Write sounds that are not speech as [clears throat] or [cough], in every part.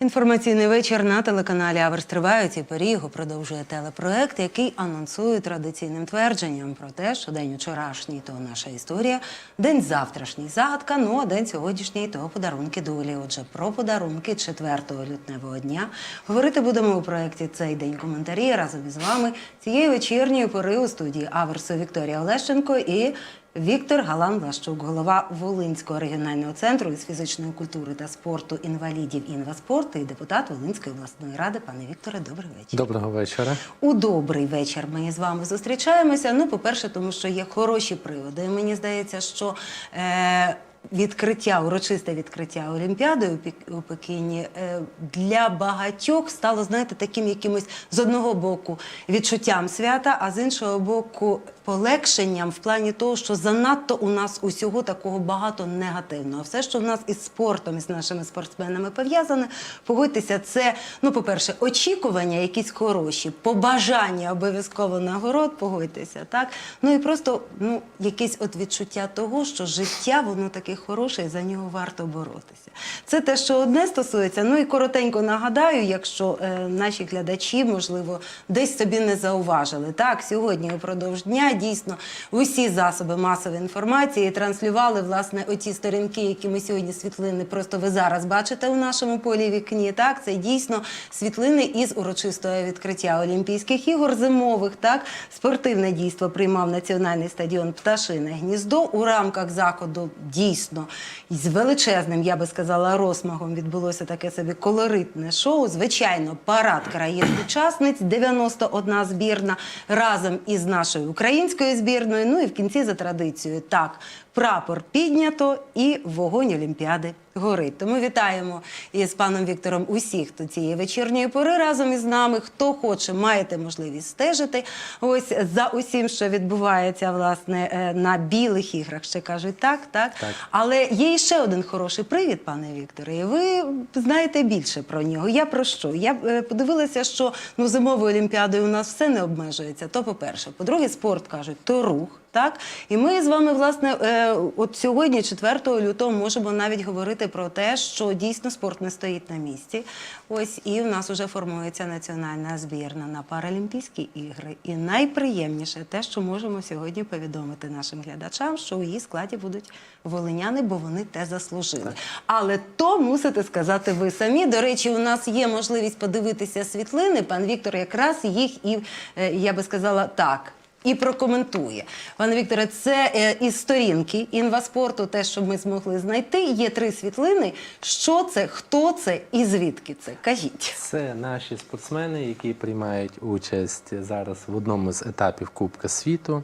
Інформаційний вечір на телеканалі Аверс триває. Ці порі його продовжує телепроект, який анонсує традиційним твердженням про те, що день вчорашній то наша історія, день завтрашній загадка. Ну а день сьогоднішній то подарунки долі. Отже, про подарунки 4 лютневого дня говорити будемо у проєкті цей день коментарі разом із вами цієї вечірньої пори у студії Аверсу Вікторія Олещенко і Віктор Галан Влащук, голова Волинського регіонального центру із фізичної культури та спорту інвалідів інваспорту і депутат Волинської обласної ради. Пане Вікторе, добрий вечір. Доброго вечора. У добрий вечір ми з вами зустрічаємося. Ну, по-перше, тому що є хороші приводи. Мені здається, що е, відкриття, урочисте відкриття Олімпіади у, Пекіні е, для багатьох стало, знаєте, таким якимось з одного боку відчуттям свята, а з іншого боку полегшенням в плані того, що занадто у нас усього такого багато негативного. Все, що в нас із спортом, із нашими спортсменами пов'язане, погодьтеся, це, ну, по-перше, очікування якісь хороші, побажання обов'язково нагород, погодьтеся, так? Ну і просто ну, якесь от відчуття того, що життя воно таке хороше, і за нього варто боротися. Це те, що одне стосується. Ну і коротенько нагадаю, якщо е, наші глядачі, можливо, десь собі не зауважили. Так, сьогодні упродовж дня дійсно усі засоби масової інформації транслювали власне оті сторінки, які ми сьогодні світлини. Просто ви зараз бачите у нашому полі вікні. Так, це дійсно світлини із урочистого відкриття Олімпійських ігор зимових. Так, спортивне дійство приймав національний стадіон Пташине гніздо у рамках заходу. Дійсно з величезним, я би сказала, розмахом відбулося таке собі колоритне шоу. Звичайно, парад країн-учасниць, 91 збірна разом із нашою українською збірною. Ну і в кінці за традицією так. Прапор піднято і вогонь Олімпіади горить. Тому вітаємо із паном Віктором усіх, хто цієї вечірньої пори разом із нами. Хто хоче, маєте можливість стежити. Ось за усім, що відбувається власне е, на білих іграх. Ще кажуть так, так. Так. Але є ще один хороший привід, пане Вікторе. і Ви знаєте більше про нього. Я про що? Я е, подивилася, що ну зимовою олімпіадою у нас все не обмежується. То по-перше, по-друге, спорт кажуть, то рух. Так, і ми з вами, власне, е, от сьогодні, 4 лютого, можемо навіть говорити про те, що дійсно спорт не стоїть на місці. Ось і в нас вже формується національна збірна на Паралімпійські ігри. І найприємніше те, що можемо сьогодні повідомити нашим глядачам, що у її складі будуть волиняни, бо вони те заслужили. Але то мусите сказати ви самі. До речі, у нас є можливість подивитися світлини. Пан Віктор якраз їх і е, я би сказала так. І прокоментує. Пане Вікторе, це е, із сторінки інваспорту, те, що ми змогли знайти. Є три світлини. Що це, хто це і звідки це? Кажіть. Це наші спортсмени, які приймають участь зараз в одному з етапів Кубка світу.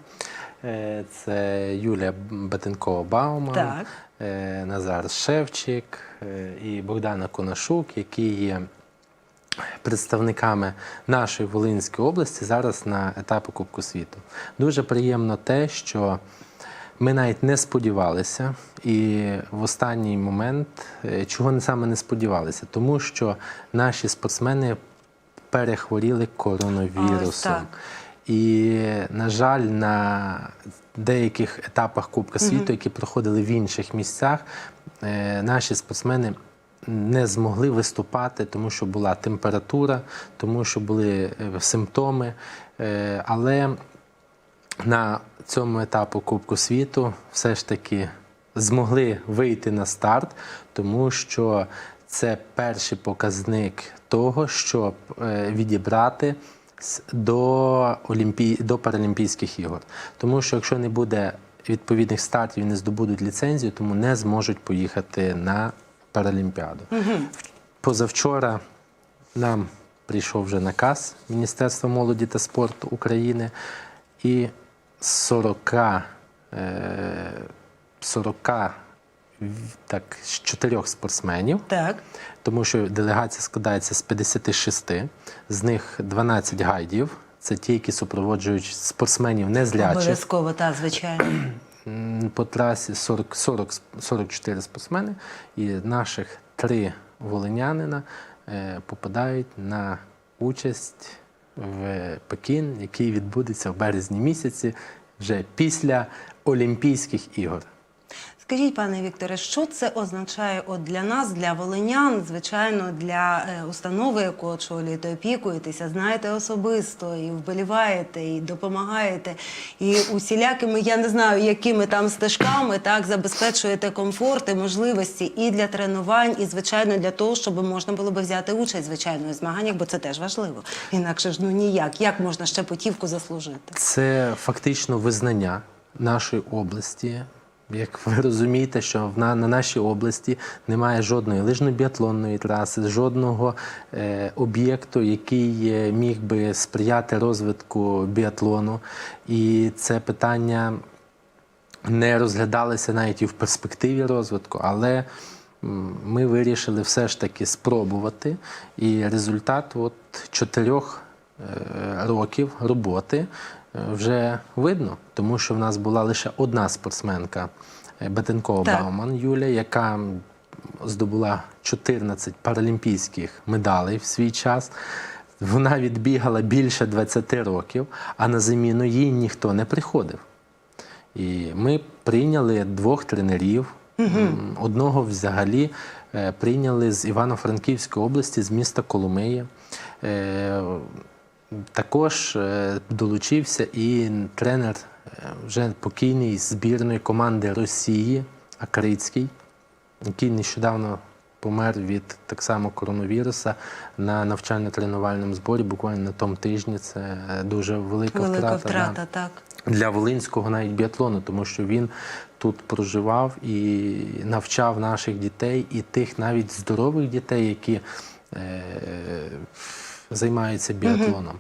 Е, Це Юлія Батенкова Бауман, Так. е, Назар Шевчик і Богдана Конашук, які є представниками нашої Волинської області зараз на етапі Кубку світу. Дуже приємно те, що ми навіть не сподівалися, і в останній момент е, чого не саме не сподівалися, тому що наші спортсмени перехворіли коронавірусом. Ось. І, на жаль, на деяких етапах Кубка світу, які проходили в інших місцях, е, наші спортсмени не змогли виступати, тому що була температура, тому що були е, симптоми. Е, Але на цьому етапу Кубку світу все ж таки змогли вийти на старт, тому що це перший показник того, щоб е, відібрати до, Олімпі... до Паралімпійських ігор. Тому що якщо не буде відповідних стартів і не здобудуть ліцензію, тому не зможуть поїхати на Паралімпіаду. Позавчора нам прийшов вже наказ Міністерства молоді та спорту України, і з 40, е, 40 так, з 4 спортсменів, Так. тому що делегація складається з 56, з них 12 гайдів. Це ті, які супроводжують спортсменів незрячих. Обов'язково, так, звичайно. По трасі 40, 40, 44 спортсмени, і наших три волинянина е, попадають на участь в Пекін, який відбудеться в березні місяці вже після Олімпійських ігор. Скажіть, пане Вікторе, що це означає от для нас, для волинян, звичайно, для е, установи, яку очолюєте, опікуєтеся, знаєте особисто і вболіваєте, і допомагаєте, і усілякими, я не знаю, якими там стежками так забезпечуєте комфорт і можливості і для тренувань, і звичайно для того, щоб можна було би взяти участь звичайно у змаганнях, бо це теж важливо. Інакше ж ну ніяк. Як можна ще путівку заслужити? Це фактично визнання нашої області. Як ви розумієте, що на, на нашій області немає жодної лижно-біатлонної траси, жодного е, об'єкту, який е, міг би сприяти розвитку біатлону. І це питання не розглядалися навіть і в перспективі розвитку, але ми вирішили все ж таки спробувати. І результат от чотирьох е, років роботи вже видно, тому що в нас була лише одна спортсменка е, Бетенкова Так. Бауман Юля, яка здобула 14 паралімпійських медалей в свій час. Вона відбігала більше 20 років, а на заміну їй ніхто не приходив. І ми прийняли двох тренерів. Одного взагалі е, прийняли з Івано-Франківської області, з міста Коломиї. Також е, долучився і тренер е, вже покійний збірної команди Росії Акрицький, який нещодавно помер від так само коронавіруса на навчально-тренувальному зборі, буквально на тому тижні. Це е, дуже велика, Велика да втрата, так. для волинського навіть біатлону, тому що він тут проживав і навчав наших дітей, і тих навіть здорових дітей, які е, займаються біатлоном.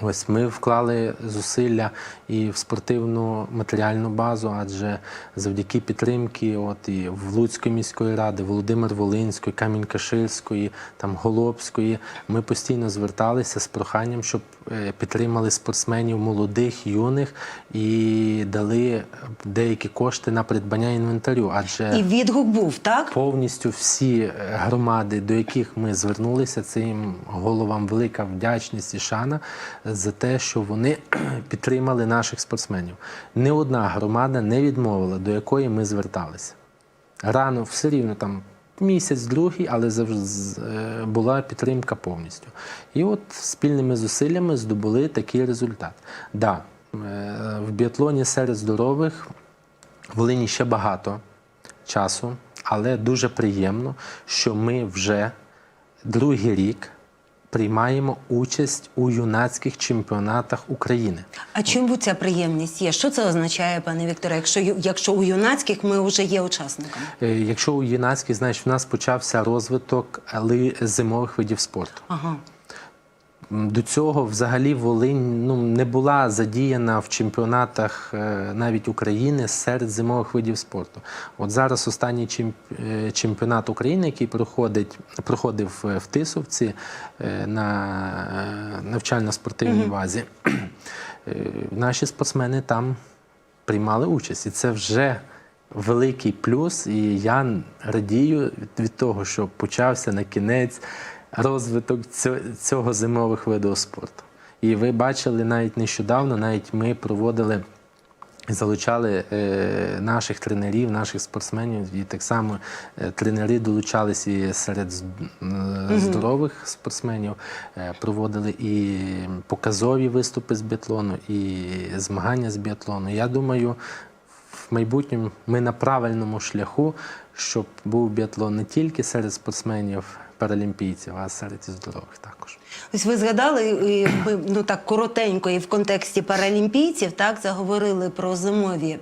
Ось ми вклали зусилля і в спортивну матеріальну базу, адже завдяки підтримки, от і в Луцької міської ради, Володимир Волинської, Камінь-Каширської, там Голобської, ми постійно зверталися з проханням, щоб е, підтримали спортсменів молодих, юних і дали деякі кошти на придбання інвентарю. Адже І відгук був, так? повністю всі громади, до яких ми звернулися, це їм головам велика вдячність і шана за те, що вони [clears throat] підтримали наших спортсменів. Не одна громада не відмовила, до якої ми зверталися. Рано все рівно там. Місяць, другий, але завжди е, була підтримка повністю. І от спільними зусиллями здобули такий результат. Да, е, в біатлоні серед здорових в Волині ще багато часу, але дуже приємно, що ми вже другий рік приймаємо участь у юнацьких чемпіонатах України. А чому ця приємність є? Що це означає, пане Вікторе, якщо, якщо у юнацьких ми вже є учасниками? Е, Якщо у юнацьких, знаєш, в нас почався розвиток зимових видів спорту. Ага. До цього взагалі Волинь ну, не була задіяна в чемпіонатах е, навіть України серед зимових видів спорту. От зараз останній е, чемпіонат України, який проходить, проходив е, в Тисовці на навчально-спортивній базі, наші спортсмени там приймали участь. І це вже великий плюс. І я радію від того, що почався на кінець розвиток цього, зимових видів спорту. І ви бачили навіть нещодавно, навіть ми проводили. Залучали е, наших тренерів, наших спортсменів, і так само е, тренери долучалися і серед е, здорових спортсменів, проводили і показові виступи з біатлону, і змагання з біатлону. Я думаю, в майбутньому ми на правильному шляху, щоб був біатлон не тільки серед спортсменів паралімпійців, а серед і здорових також. Ось ви згадали, і ми, ну так коротенько, і в контексті паралімпійців так заговорили про зимові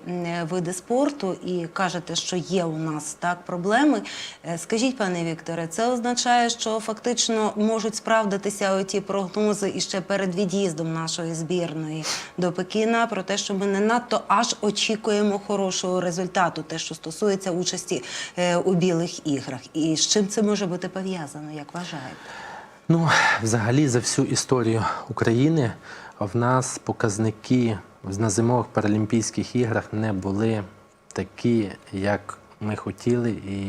види спорту і кажете, що є у нас так проблеми. Е, Скажіть, пане Вікторе, це означає, що фактично можуть справдитися оті прогнози іще перед від'їздом нашої збірної до Пекіна про те, що ми не надто аж очікуємо хорошого результату, те, що стосується участі е, у білих іграх. І з чим це може бути пов'язано, як вважаєте? Ну, взагалі, за всю історію України в нас показники на зимових паралімпійських іграх не були такі, як ми хотіли і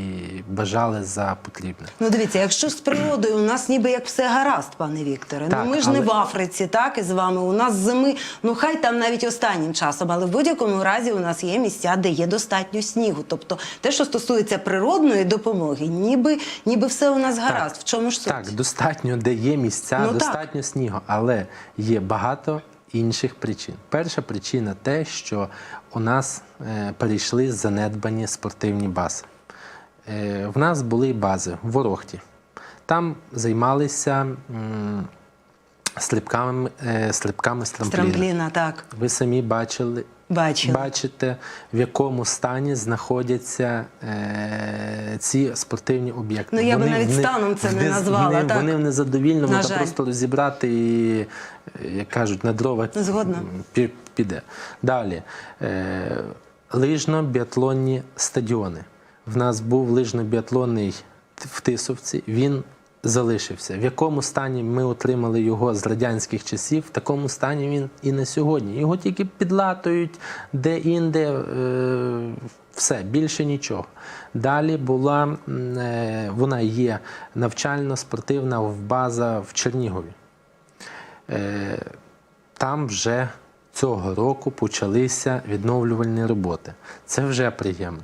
бажали за потрібне. Ну, дивіться, якщо з природою у нас ніби як все гаразд, пане Вікторе. Так, ну ми ж не в Африці, так і з вами. У нас зими, ну хай там навіть останнім часом, але в будь-якому разі у нас є місця, де є достатньо снігу. Тобто, те, що стосується природної допомоги, ніби ніби все у нас гаразд. В чому ж суть? Так, достатньо, де є місця, Ну, так. достатньо снігу, але є багато інших причин. Перша причина те, що у нас е, перейшли занедбані спортивні бази. Е, в нас були бази в Ворохті. Там займалися м, стрибками, е, стрибками з трампліна. Ви самі бачили. Бачили. Бачите, в якому стані знаходяться е, ці спортивні об'єкти. Ну, я би навіть в не- станом це не назвала, Вони, так. вони в незадовільному, На та просто розібрати і, як кажуть, на дрова Згодна. піде. Далі. Е, лижно-біатлонні стадіони. В нас був лижно-біатлонний в Тисовці. Він залишився. В якому стані ми отримали його з радянських часів, в такому стані він і на сьогодні. Його тільки підлатують де-інде, е, все, більше нічого. Далі була, е, вона є навчально-спортивна база в Чернігові. Е, там вже цього року почалися відновлювальні роботи. Це вже приємно.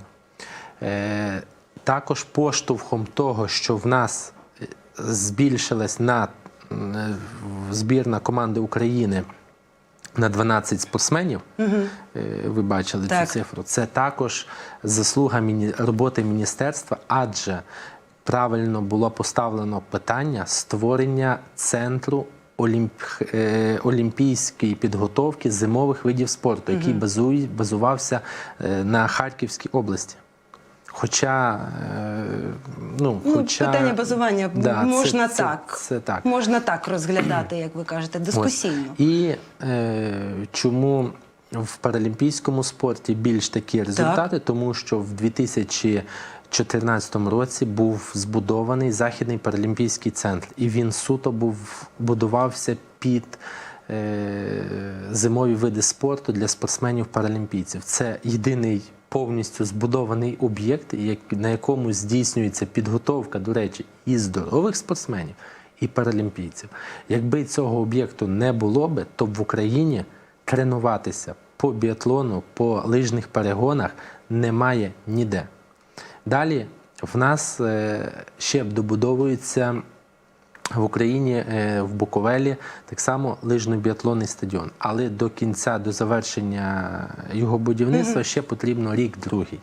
Також поштовхом того, що в нас збільшилась на е, збірна команди України на 12 спортсменів. Е, Ви бачили Так. цю цифру. Це також заслуга роботи міністерства, адже правильно було поставлено питання створення центру олімп... е, олімпійської підготовки зимових видів спорту, який базує- базувався на Харківській області. Хоча, е, ну, Ну, хоча питання базування Да, можна це- так. Це так. Можна так розглядати, як ви кажете, дискусійно. Ось. І е, чому в паралімпійському спорті більш такі результати? Тому що в 2014 році був збудований Західний паралімпійський центр, і він суто був будувався під. е, Зимові види спорту для спортсменів-паралімпійців. Це єдиний повністю збудований об'єкт, на якому здійснюється підготовка, до речі, і здорових спортсменів, і паралімпійців. Якби цього об'єкту не було би, то в Україні тренуватися по біатлону, по лижних перегонах немає ніде. Далі в нас е, ще добудовується в Україні е, в Буковелі так само лижно-біатлонний стадіон. Але до кінця, до завершення його будівництва ще потрібно рік другий.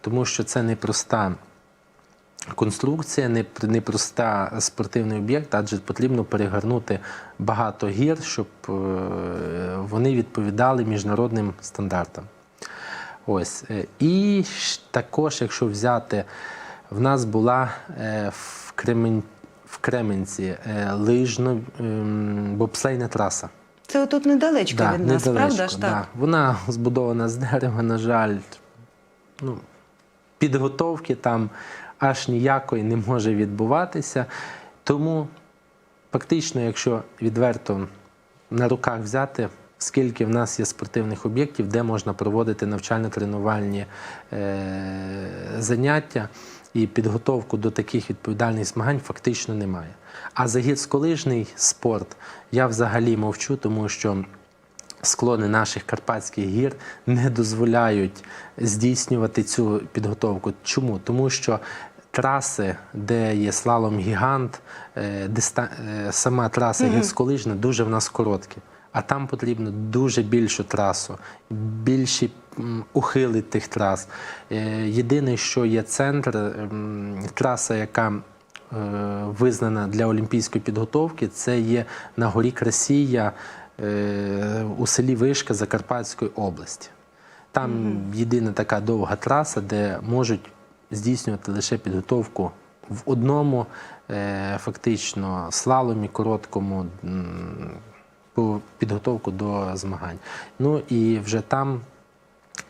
Тому що це непроста конструкція, непроста спортивний об'єкт, адже потрібно перегорнути багато гір, щоб е, вони відповідали міжнародним стандартам. Ось. е, І також, якщо взяти, в нас була в, Кремен, в Кременці е, лижно ем, бобслейна траса. Це отут недалечко Да, від нас, недалечко, правда ж да. так? Вона збудована з дерева, на жаль, ну, підготовки там аж ніякої не може відбуватися. Тому фактично, якщо відверто на руках взяти, скільки в нас є спортивних об'єктів, де можна проводити навчально-тренувальні е- заняття і підготовку до таких відповідальних змагань фактично немає. А за гірськолижний спорт я взагалі мовчу, тому що склони наших Карпатських гір не дозволяють здійснювати цю підготовку. Чому? Тому що траси, де є слалом гігант, е, е, сама траса гірськолижна дуже в нас короткі. А там потрібно дуже більшу трасу, більші ухили тих трас. Е, Єдине, що є центр, ем, траса, яка е, визнана для олімпійської підготовки, це є на горі Красія е, у селі Вишка Закарпатської області. Там єдина така довга траса, де можуть здійснювати лише підготовку в одному, фактично, слаломі короткому підготовку до змагань. Ну і вже там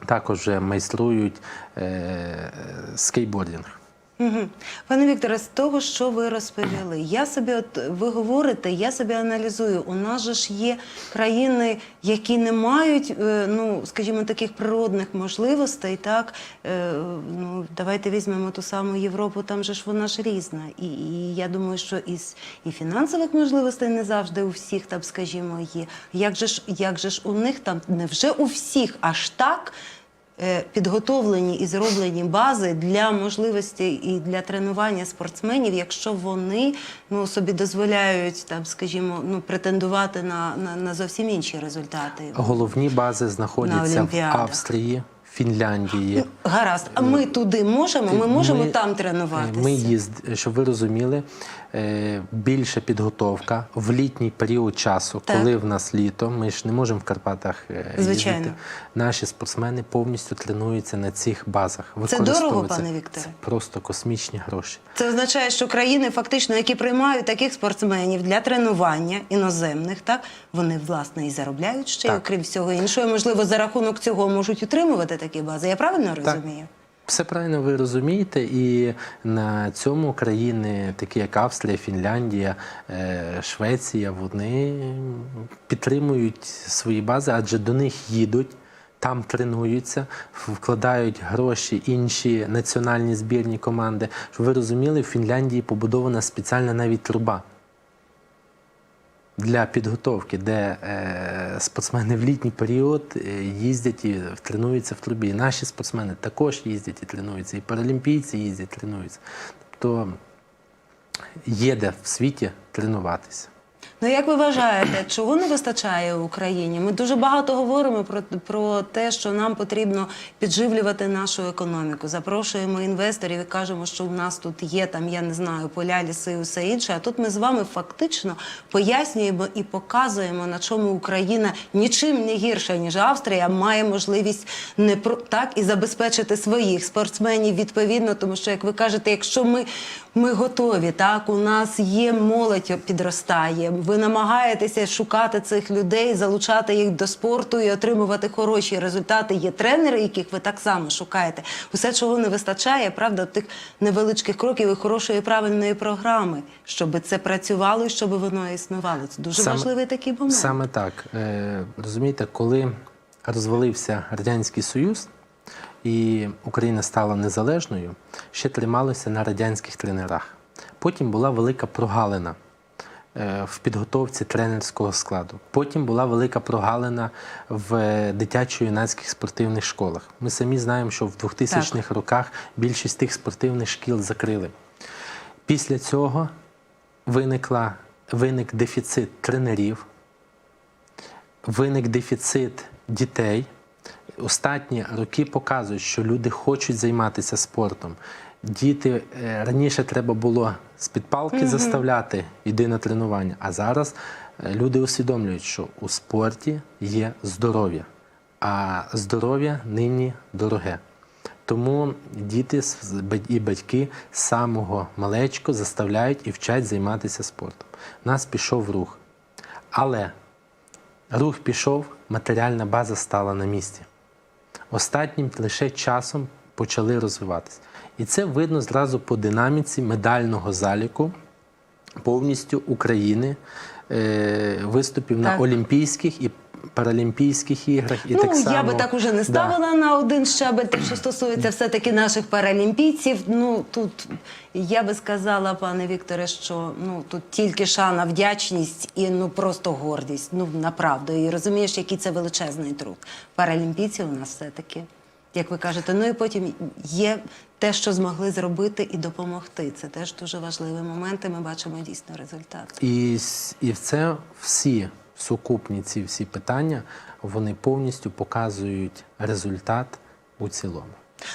також майструють скейтбордінг. скейтбординг. Пане Вікторе, з того, що ви розповіли, я собі, от ви говорите, я собі аналізую. У нас же ж є країни, які не мають, е, ну скажімо, таких природних можливостей. Так Е, ну давайте візьмемо ту саму Європу. Там же ж вона ж різна. І, і я думаю, що із і фінансових можливостей не завжди у всіх там, скажімо, є. Як же ж, як же ж у них там невже у всіх аж так? Е, підготовлені і зроблені бази для можливості і для тренування спортсменів, якщо вони ну, собі дозволяють там, скажімо, ну, претендувати на, на, на зовсім інші результати. Головні бази знаходяться в. Австрії, Фінляндії. Гаразд, а ми туди можемо? Ми можемо там тренуватися. Ми їзд, щоб ви розуміли, е, більша підготовка в літній період часу, Так. коли в нас літо. Ми ж не можемо в Карпатах е, Звичайно. їздити. Наші спортсмени повністю тренуються на цих базах. Це дорого, пане Вікторе? Це просто космічні гроші. Це означає, що країни, фактично, які приймають таких спортсменів для тренування іноземних, так вони власне і заробляють ще, Так. окрім всього іншого. Можливо, за рахунок цього можуть утримувати такі бази. Я правильно розумію? Все правильно ви розумієте, і на цьому країни, такі як Австрія, Фінляндія, е, Швеція, вони підтримують свої бази, адже до них їдуть. Там тренуються, вкладають гроші інші національні збірні команди. Щоб ви розуміли, в Фінляндії побудована спеціальна навіть труба для підготовки, де е, спортсмени в літній період е, їздять і тренуються в трубі. Наші спортсмени також їздять і тренуються, і паралімпійці їздять, тренуються. Тобто є де в світі тренуватися. Ну як ви вважаєте, чого не вистачає Україні? Ми дуже багато говоримо про, про те, що нам потрібно підживлювати нашу економіку. Запрошуємо інвесторів і кажемо, що в нас тут є там, я не знаю, поля, ліси і усе інше. А тут ми з вами фактично пояснюємо і показуємо, на чому Україна нічим не гірша, ніж Австрія, має можливість не про так і забезпечити своїх спортсменів відповідно, тому що, як ви кажете, якщо ми, ми готові, так у нас є молодь підростає. Ви намагаєтеся шукати цих людей, залучати їх до спорту і отримувати хороші результати. Є тренери, яких ви так само шукаєте. Усе, чого не вистачає, правда, тих невеличких кроків і хорошої правильної програми, щоб це працювало і щоб воно існувало. Це дуже Саме- важливий такий момент. Саме так. Е, розумієте, коли розвалився Радянський Союз і Україна стала незалежною, ще трималося на радянських тренерах. Потім була велика прогалина в підготовці тренерського складу. Потім була велика прогалина в дитячо-юнацьких спортивних школах. Ми самі знаємо, що в 2000-х роках більшість тих спортивних шкіл закрили. Після цього виникла, виник дефіцит тренерів, виник дефіцит дітей. Останні роки показують, що люди хочуть займатися спортом. Діти е, раніше треба було з-під палки заставляти йди на тренування, а зараз е, люди усвідомлюють, що у спорті є здоров'я, а здоров'я нині дороге. Тому діти і батьки з самого малечко заставляють і вчать займатися спортом. У нас пішов рух. Але рух пішов, матеріальна база стала на місці. Останнім лише часом почали розвиватися. І це видно зразу по динаміці медального заліку повністю України, е, виступів на Олімпійських і Паралімпійських іграх. І ну, так само, я би так уже не Да. ставила на один щабель, те, що стосується все-таки наших паралімпійців. Ну тут я би сказала, пане Вікторе, що ну тут тільки шана, вдячність і ну просто гордість. Ну направду. І розумієш, який це величезний труд. Паралімпійці у нас все-таки, як ви кажете, ну і потім є те, що змогли зробити і допомогти. Це теж дуже важливі моменти. Ми бачимо дійсно результат. І, і це всі сукупні ці всі питання, вони повністю показують результат у цілому.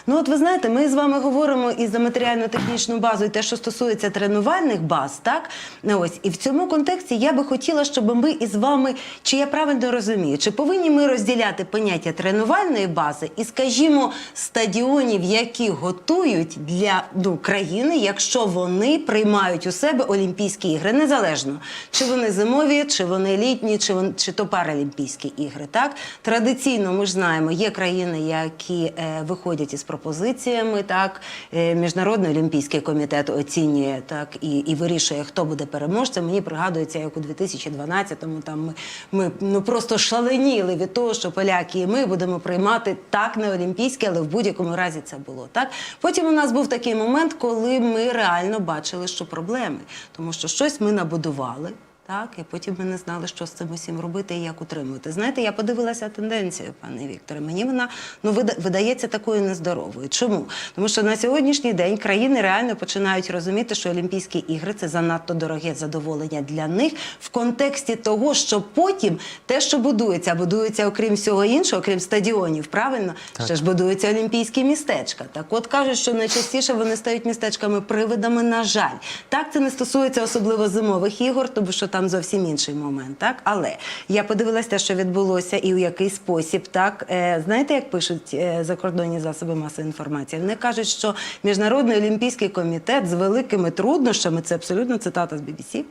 Ну, от ви знаєте, ми з вами говоримо і за матеріально-технічну базу, і те, що стосується тренувальних баз, так Ну, ось і в цьому контексті я би хотіла, щоб ми із вами, чи я правильно розумію, чи повинні ми розділяти поняття тренувальної бази і, скажімо, стадіонів, які готують для ну, країни, якщо вони приймають у себе Олімпійські ігри, незалежно чи вони зимові, чи вони літні, чи вон, чи то паралімпійські ігри. Так традиційно ми ж знаємо, є країни, які е, виходять приходять із пропозиціями. Так, Е, Міжнародний олімпійський комітет оцінює так і, і вирішує, хто буде переможцем. Мені пригадується, як у 2012-му там ми, ми ну просто шаленіли від того, що поляки і ми будемо приймати так не олімпійське, але в будь-якому разі це було так. Потім у нас був такий момент, коли ми реально бачили, що проблеми, тому що щось ми набудували. Так, і потім ми не знали, що з цим усім робити і як утримувати. Знаєте, я подивилася тенденцію, пане Вікторе. Мені вона ну вида- видається такою нездоровою. Чому? Тому що на сьогоднішній день країни реально починають розуміти, що Олімпійські ігри це занадто дороге задоволення для них в контексті того, що потім те, що будується, будується окрім всього іншого, окрім стадіонів, правильно ще ж будуються олімпійські містечка. Так, от кажуть, що найчастіше вони стають містечками привидами. На жаль, так це не стосується особливо зимових ігор, тому що там зовсім інший момент. Так, але я подивилася те, що відбулося, і у який спосіб. Так, е, знаєте, як пишуть е, закордонні засоби масової інформації? Вони кажуть, що міжнародний олімпійський комітет з великими труднощами, це абсолютно цитата з BBC,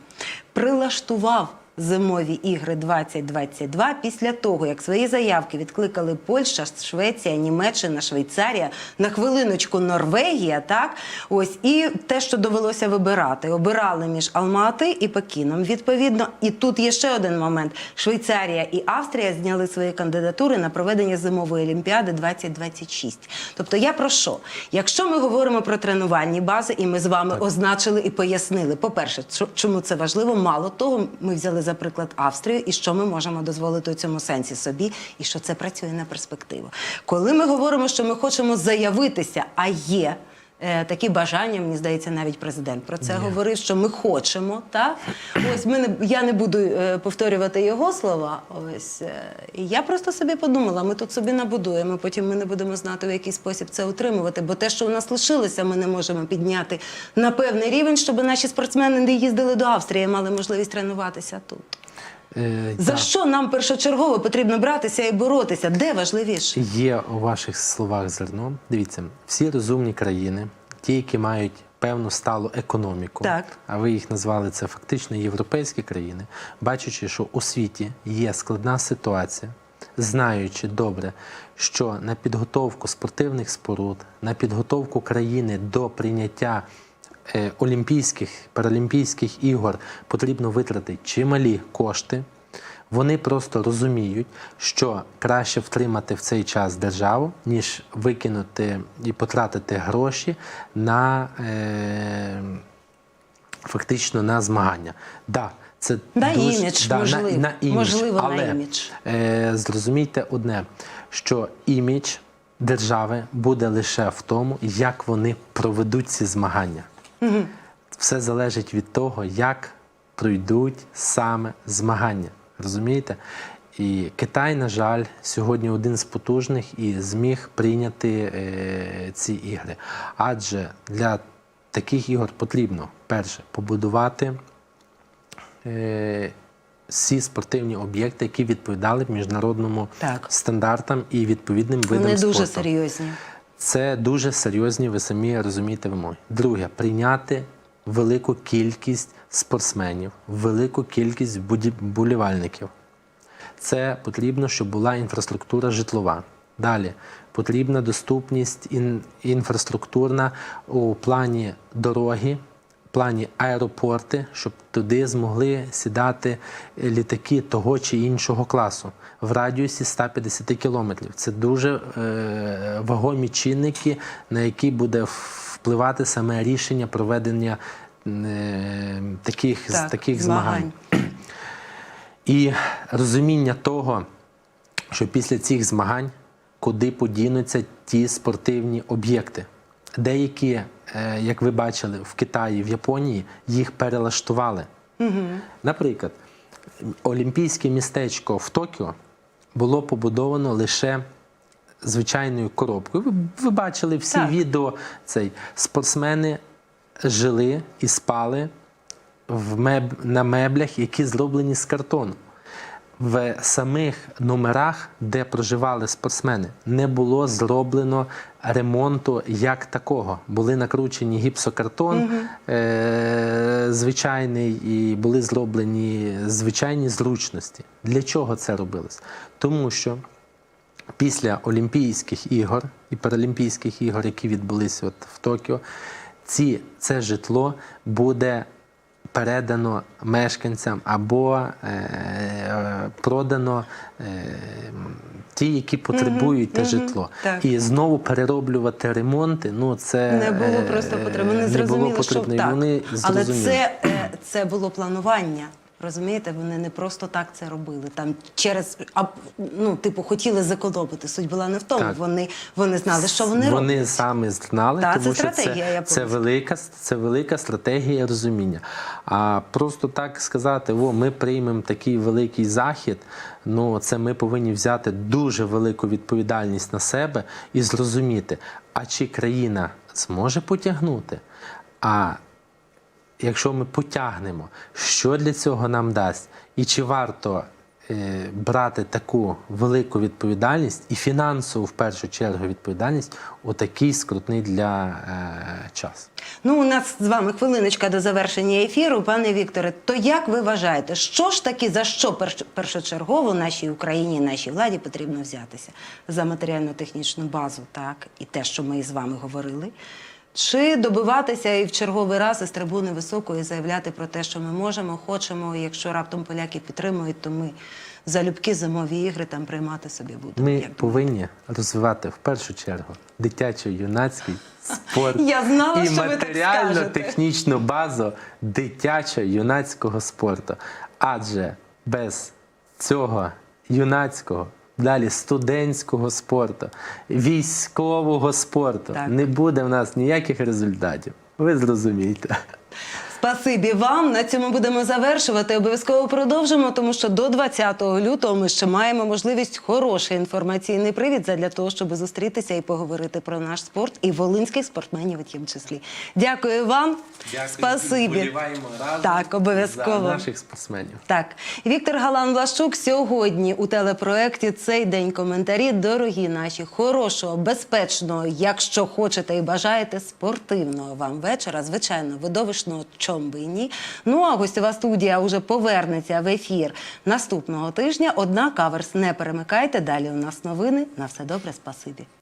прилаштував. Зимові ігри 2022 після того, як свої заявки відкликали Польща, Швеція, Німеччина, Швейцарія, на хвилиночку Норвегія, так ось і те, що довелося вибирати, обирали між Алмати і Пекіном. Відповідно, і тут є ще один момент: Швейцарія і Австрія зняли свої кандидатури на проведення зимової олімпіади 2026. Тобто, я про що? Якщо ми говоримо про тренувальні бази, і ми з вами означили і пояснили, по-перше, чому це важливо, мало того, ми взяли за приклад Австрію, і що ми можемо дозволити у цьому сенсі собі, і що це працює на перспективу. Коли ми говоримо, що ми хочемо заявитися, а є. Е, Такі бажання, мені здається, навіть президент про це говорив, що ми хочемо. Так? Ось ми не я не буду е, повторювати його слова. Ось е, і я просто собі подумала, ми тут собі набудуємо. Потім ми не будемо знати, в який спосіб це утримувати. Бо те, що у нас лишилося, ми не можемо підняти на певний рівень, щоб наші спортсмени не їздили до Австрії, мали можливість тренуватися тут. Е, За так. що нам першочергово потрібно братися і боротися? Де важливіше? Є у ваших словах зерно. Дивіться, всі розумні країни, ті, які мають певну сталу економіку, Так. а ви їх назвали це фактично європейські країни, бачачи, що у світі є складна ситуація, знаючи добре, що на підготовку спортивних споруд, на підготовку країни до прийняття Олімпійських, Паралімпійських ігор потрібно витратити чималі кошти. Вони просто розуміють, що краще втримати в цей час державу, ніж викинути і потратити гроші на е, фактично на змагання. Да, це На дуже, імідж, да, можливо. На, на імідж. Можливо, на імідж. Е, зрозумійте одне, що імідж держави буде лише в тому, як вони проведуть ці змагання. Все залежить від того, як пройдуть саме змагання. Розумієте? І Китай, на жаль, сьогодні один з потужних і зміг прийняти е, ці ігри. Адже для таких ігор потрібно перше побудувати е, всі спортивні об'єкти, які відповідали б міжнародному Так. стандартам і відповідним видам Вони дуже спорту. серйозні. Це дуже серйозні, ви самі розумієте вимоги. Друге, прийняти велику кількість спортсменів, велику кількість болівальників. Це потрібно, щоб була інфраструктура житлова. Далі потрібна доступність інфраструктурна у плані дороги, плані аеропорти, щоб туди змогли сідати літаки того чи іншого класу в радіусі 150 кілометрів. Це дуже е, вагомі чинники, на які буде впливати саме рішення проведення е, таких, Так, таких змагань. змагань. І розуміння того, що після цих змагань куди подінуться ті спортивні об'єкти. Деякі, як ви бачили, в Китаї, в Японії їх перелаштували. Наприклад, Олімпійське містечко в Токіо було побудовано лише звичайною коробкою. Ви, ви бачили всі Так. відео. Цей спортсмени жили і спали в меб... на меблях, які зроблені з картону. В самих номерах, де проживали спортсмени, не було зроблено ремонту як такого. Були накручені гіпсокартон е- звичайний, і були зроблені звичайні зручності. Для чого це робилось? Тому що після Олімпійських ігор і Паралімпійських ігор, які відбулися от в Токіо, ці, це житло буде передано мешканцям або е, продано е, ті, які потребують те житло. так. І знову перероблювати ремонти, ну це Не було е, просто потрібно. Вони не зрозуміли, було потрібно. що І так. вони Але зрозуміли. це, е, це було планування. Розумієте, вони не просто так це робили. Там через а, ну, типу, хотіли зекономити. Суть була не в тому. Так. Вони, вони знали, що вони, Вони роблять. саме знали, Так, тому це що стратегія, я це, це, велика, це велика стратегія розуміння. А просто так сказати, о, ми приймемо такий великий захід. Ну, це ми повинні взяти дуже велику відповідальність на себе і зрозуміти, а чи країна зможе потягнути? А якщо ми потягнемо, що для цього нам дасть, і чи варто е, брати таку велику відповідальність і фінансову в першу чергу відповідальність у такий скрутний для е, час. Ну, у нас з вами хвилиночка до завершення ефіру, пане Вікторе. То як ви вважаєте, що ж таки за що перш- першочергово нашій Україні, нашій владі потрібно взятися за матеріально-технічну базу, так і те, що ми з вами говорили? Чи добиватися і в черговий раз із трибуни високої заявляти про те, що ми можемо, хочемо, і якщо раптом поляки підтримують, то ми залюбки зимові ігри там приймати собі будемо. Ми Як повинні розвивати в першу чергу дитячо-юнацький спорт [laughs] Я знала, і матеріально-технічну базу дитячо-юнацького спорту. Адже без цього юнацького, далі студентського спорту, військового спорту Так. не буде в нас ніяких результатів. Ви зрозумієте. Спасибі вам. На цьому будемо завершувати. Обов'язково продовжимо, тому що до 20 лютого ми ще маємо можливість хороший інформаційний привід для того, щоб зустрітися і поговорити про наш спорт і волинських спортсменів у тім числі. Дякую вам. Спасибі. Так, обов'язково. за наших спортсменів. Так, Віктор Галан Влашук сьогодні у телепроекті цей день коментарі. Дорогі наші, хорошого, безпечного, якщо хочете і бажаєте, спортивного вам вечора. Звичайно, видовищного чом би і ні. Ну а гостьова студія вже повернеться в ефір наступного тижня. Однак каверс не перемикайте. Далі у нас новини. На все добре, спасибі.